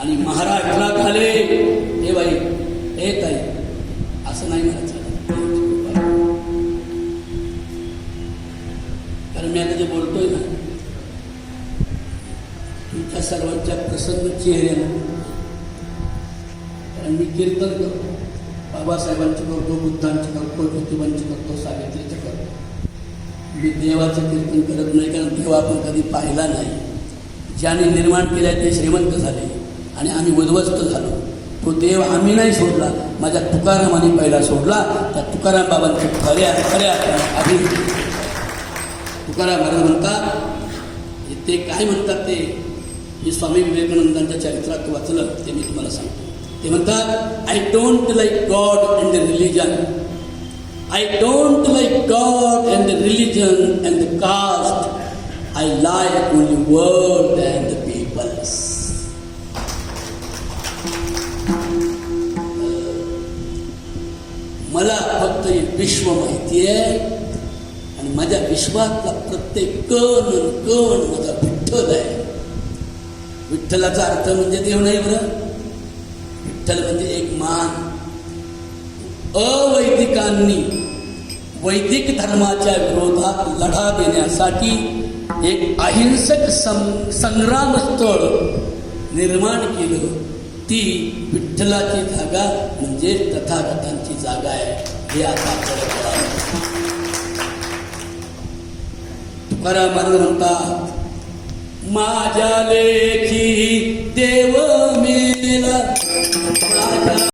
आणि महाराष्ट्रात झाले हे बाई हे ताई असं नाही म्हणायचं. कारण मी आता जे बोलतोय ना तुमच्या सर्वांच्या प्रसन्न चेहऱ्यानं कारण मी कीर्तन करतो. बाबासाहेबांचे करतो बुद्धांचे करतो ज्योतिबांचे करतो सावित्रीचे करतो. मी देवाचं कीर्तन करत नाही कारण देव आपण कधी पाहिला नाही. ज्याने निर्माण केल्या ते श्रीमंत झाले. आणि आम्ही उद्ध्वस्त झालो. तो देव आम्ही नाही सोडला माझ्या तुकारामाने पहिला सोडला. त्या तुकाराम बाबांचे खऱ्या खऱ्या आधी. तुकाराम महाराज म्हणतात ते काय म्हणतात ते? मी स्वामी विवेकानंदांच्या चरित्रात वाचलं ते मी तुम्हाला सांगतो. ते म्हणतात I don't like God and the religion I don't like God and the religion and the caste I like only word मला फक्त हे विश्व माहिती आहे. आणि माझ्या विश्वातला प्रत्येक कण कण माझा विठ्ठल आहे. विठ्ठलाचा अर्थ म्हणजे देव नाही बरं. विठ्ठल म्हणजे एक मान. अवैदिकांनी वैदिक धर्माच्या विरोधात लढा देण्यासाठी एक अहिंसक सं संग्राम स्थळ निर्माण केलं ती विठ्ठलाची जागा म्हणजे तथागतांची जागा आहे. हे आता आपल्याला कळालं. तुकाराम महाराज म्हणतात माझ्या लेखी देव मेला